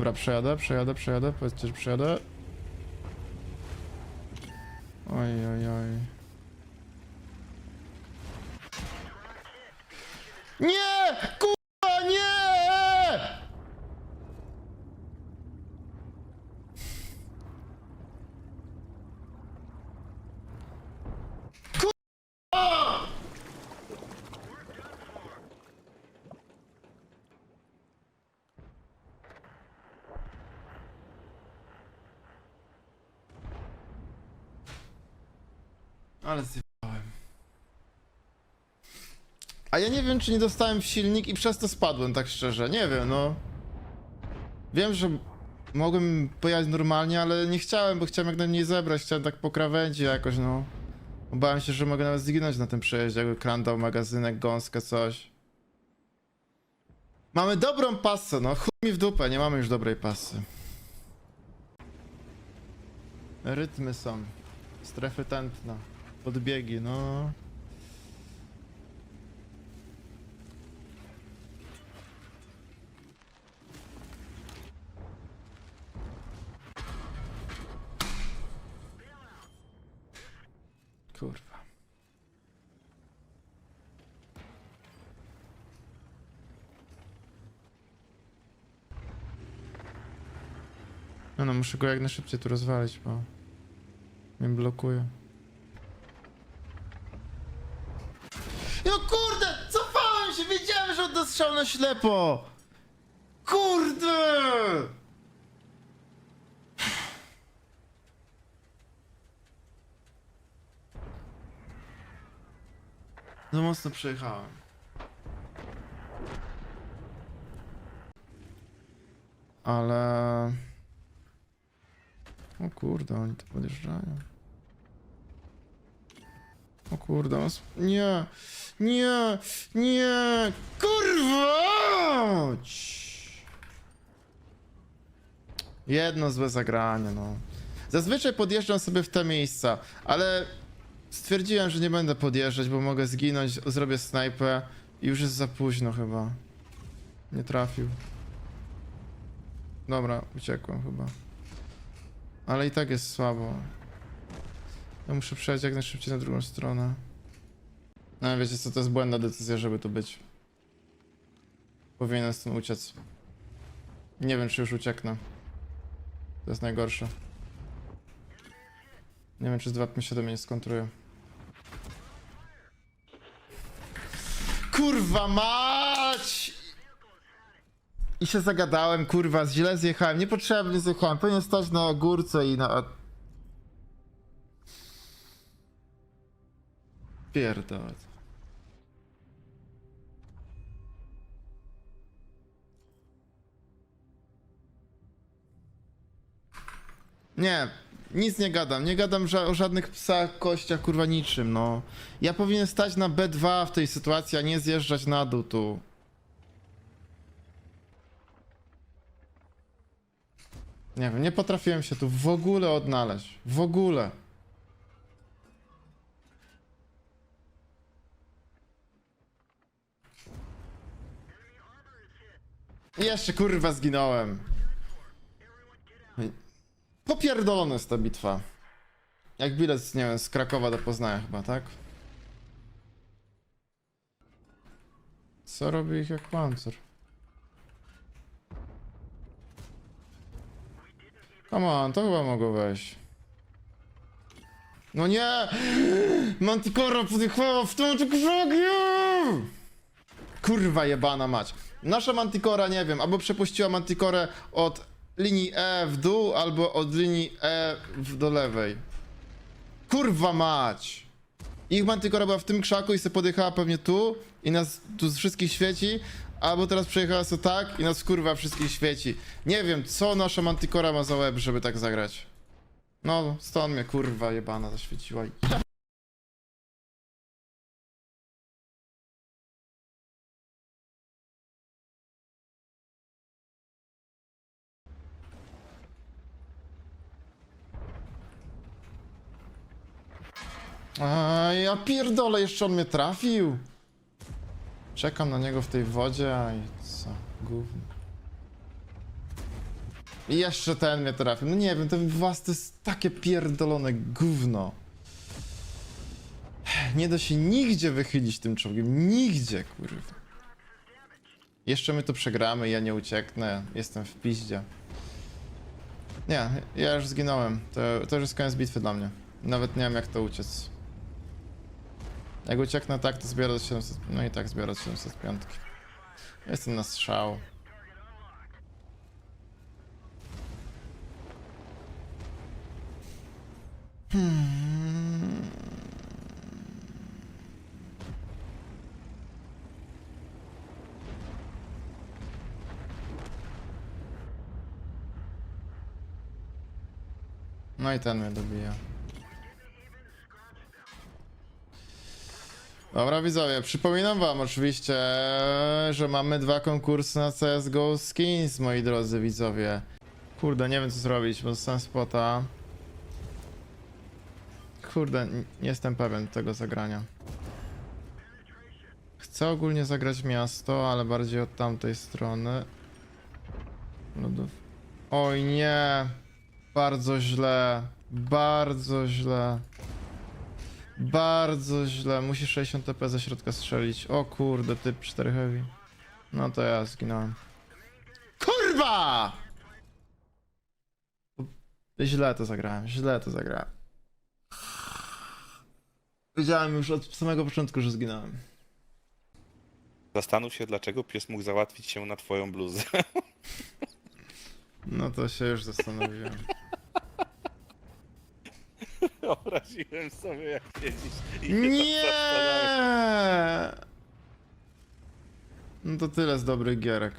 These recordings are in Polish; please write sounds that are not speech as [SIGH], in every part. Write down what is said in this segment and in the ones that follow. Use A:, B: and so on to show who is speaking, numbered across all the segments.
A: Dobra, przejadę, przejadę, przejadę. Powiedzcie, że przejadę. Oj, oj, oj. Nie! Kurwa, nie! Kurwa! Ale zjebałem. A ja nie wiem, czy nie dostałem w silnik i przez to spadłem, tak szczerze. Nie wiem, no. Wiem, że mogłem pojechać normalnie, ale nie chciałem, bo chciałem jak najmniej zebrać. Chciałem tak po krawędzi jakoś, no. Obawiam się, że mogę nawet zginąć na tym przejeździe, jakby kran dał magazynek, gąskę, coś. Mamy dobrą pasę, no. Chuj mi w dupę, nie mamy już dobrej pasy. Rytmy są. Strefy tętna. Podbiegi, no. Kurwa. No, no muszę go jak najszybciej tu rozwalić, bo mnie blokuje. No kurde, cofałem się, strzał na ślepo! Kurde! No mocno przejechałem. Ale... O kurde, oni tu podjeżdżają. O kurde, sp- nie, nie, nie, kurwa! Jedno złe zagranie, no. Zazwyczaj podjeżdżam sobie w te miejsca, ale stwierdziłem, że nie będę podjeżdżać, bo mogę zginąć, zrobię snajpę i już jest za późno chyba. Nie trafił. Dobra, uciekłem chyba. Ale i tak jest słabo. Ja muszę przejść jak najszybciej na drugą stronę. No wiecie co, to jest błędna decyzja, żeby tu być. Powinienem stąd uciec. Nie wiem, czy już ucieknę. To jest najgorsze. Nie wiem, czy z 257 mnie nie skontruje. Kurwa mać! I się zagadałem, kurwa, źle zjechałem, niepotrzebnie zjechałem. Powinien stać na górce i na... Pierdolę. Nie, nic nie gadam. Nie gadam ża o żadnych psach, kościach, kurwa niczym, no. Ja powinien stać na B2 w tej sytuacji, a nie zjeżdżać na dół tu. Nie wiem, nie potrafiłem się tu w ogóle odnaleźć. W ogóle. Jeszcze kurwa zginąłem. Popierdolona jest ta bitwa. Jak bilet, nie wiem, z Krakowa do Poznania chyba, tak? Co robi ich jak pancer? Come on, to chyba mogło wejść. No nie! Manticora podjechała w tą technologię! Kurwa jebana mać. Nasza Manticora, nie wiem, albo przepuściła Manticorę od linii E w dół, albo od linii E w do lewej. Kurwa mać! Ich Manticora była w tym krzaku i se podjechała pewnie tu i nas tu z wszystkich świeci, albo teraz przejechała sobie tak i nas kurwa wszystkich świeci. Nie wiem, co nasza Manticora ma za łeb, żeby tak zagrać. No, stąd mnie kurwa jebana zaświeciła. A ja pierdolę, jeszcze on mnie trafił. Czekam na niego w tej wodzie, a i co? Gówno. I jeszcze ten mnie trafił. No nie wiem, ten was to jest takie pierdolone gówno. Nie da się nigdzie wychylić tym czołgiem. Nigdzie, kurwa. Jeszcze my to przegramy, ja nie ucieknę. Jestem w piździe. Nie, ja już zginąłem. To, to już jest koniec bitwy dla mnie. Nawet nie wiem jak to uciec. Jak ucieknę tak, to zbiorę do 700... No i tak zbiorę do 705. Jestem na strzał. Hmm. No i ten mnie dobija. Dobra widzowie, przypominam wam oczywiście, że mamy dwa konkursy na CSGO Skins, moi drodzy widzowie. Kurde, nie wiem co zrobić, bo dostałem spota. Kurde, nie jestem pewien tego zagrania. Chcę ogólnie zagrać miasto, ale bardziej od tamtej strony. Oj nie! Bardzo źle. Bardzo źle. Bardzo źle. Musi 60 TP ze środka strzelić. O kurde, typ 4 heavy. No to ja zginąłem. Kurwa! Źle to zagrałem, źle to zagrałem. Wiedziałem już od samego początku, że zginąłem.
B: Zastanów się, dlaczego pies mógł załatwić się na twoją bluzę.
A: No to się już zastanowiłem.
B: Wyobraziłem sobie, jak siedzisz i
A: Nie! No to tyle z dobrych gierek.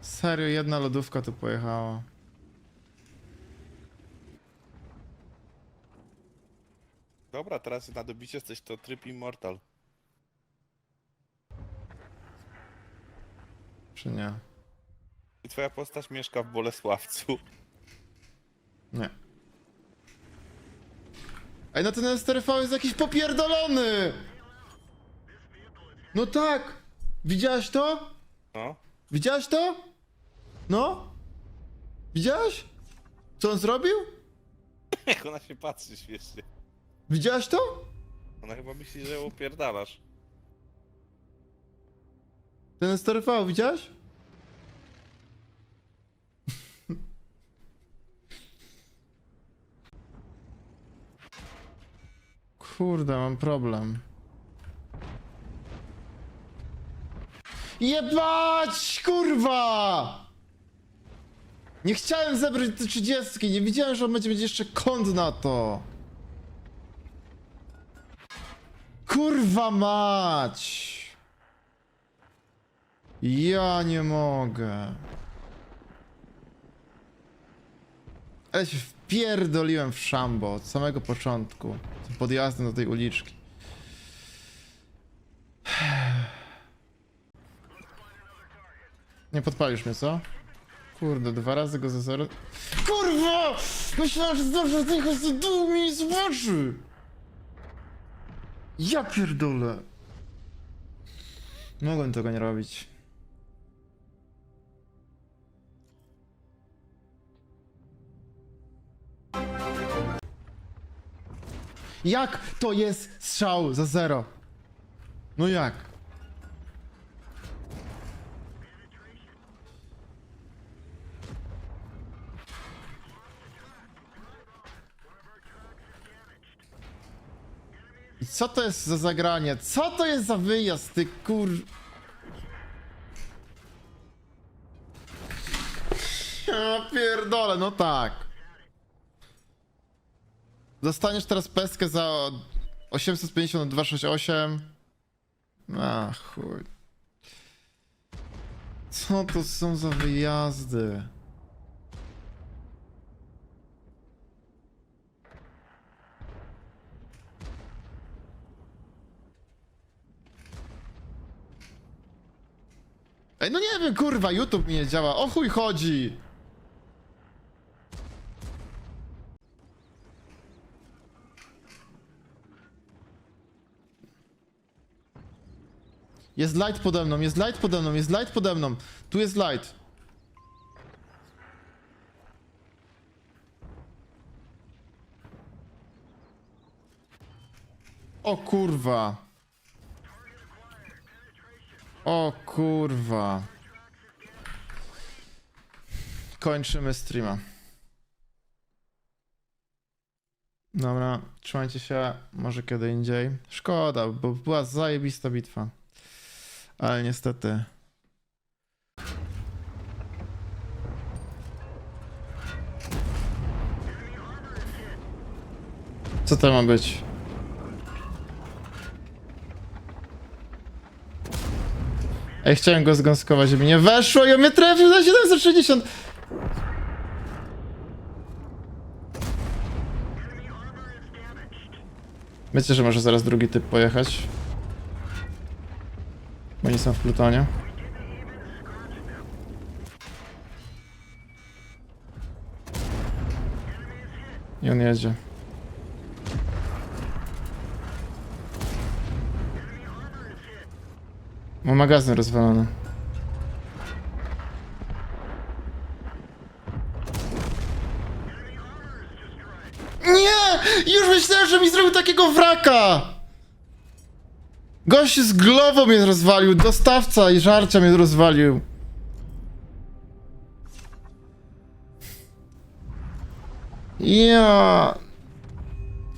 A: Serio, jedna lodówka tu pojechała.
B: Dobra, teraz na dobicie coś to tryb Immortal.
A: Czy nie?
B: I twoja postać mieszka w Bolesławcu.
A: Nie. Ej, no ten STRV jest jakiś popierdolony! No tak! Widziałeś to?
B: No.
A: Widziałeś to? No? Widziałeś? Co on zrobił? [LAUGHS]
B: Jak ona się patrzy śmiesznie.
A: Widziałeś to?
B: Ona chyba myśli, że ją upierdalasz.
A: Ten STRV, widziałeś? Kurde, mam problem. Jebać, kurwa! Nie chciałem zebrać te 30, nie widziałem, że on będzie mieć jeszcze kąt na to. Kurwa mać! Ja nie mogę. Ale się wpierdoliłem w szambo od samego początku. Podjazdem do tej uliczki. Nie podpalisz mnie, co? Kurde, dwa razy go za zero. Kurwa! Myślałem, że zdążę tylko z dół mi zobaczy! Ja pierdolę. Mogłem tego nie robić. Jak to jest strzał za zero? No jak? I co to jest za zagranie? Co to jest za wyjazd, ty kur... Ja pierdolę, no tak. Dostaniesz teraz peskę za 850 na 268. A chuj. Co to są za wyjazdy? Ej, no nie wiem, kurwa, YouTube mi nie działa. O chuj chodzi. Jest light pode mną, jest light pode mną, jest light pode mną. Tu jest light. O kurwa. O kurwa. Kończymy streama. Dobra, trzymajcie się, może kiedy indziej. Szkoda, bo była zajebista bitwa. Ale niestety. Co to ma być? Ej, chciałem go zgąskować, żeby nie weszło i on mnie trafił na 760. Wiecie, że może zaraz drugi typ pojechać? Bo oni są w Plutonie. I on jedzie. Ma magazyn rozwalony. Nie! Już myślałem, że mi zrobił takiego wraka! Gość z glową mnie rozwalił, dostawca i żarcia mnie rozwalił. Ja.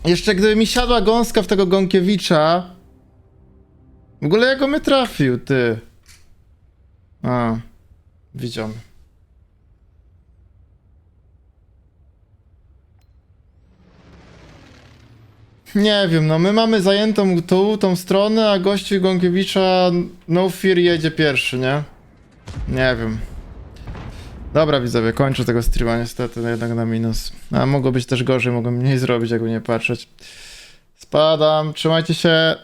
A: Jeszcze gdyby mi siadła gąska w tego Gąkiewicza. W ogóle jak on mnie trafił, ty. A, widział. Nie wiem, no my mamy zajętą tu, tą stronę, a gościu Gąkiewicza No Fear jedzie pierwszy, nie? Nie wiem. Dobra widzowie, kończę tego streama niestety, no jednak na minus. A mogło być też gorzej, mogłem mniej zrobić, jakby nie patrzeć. Spadam, trzymajcie się.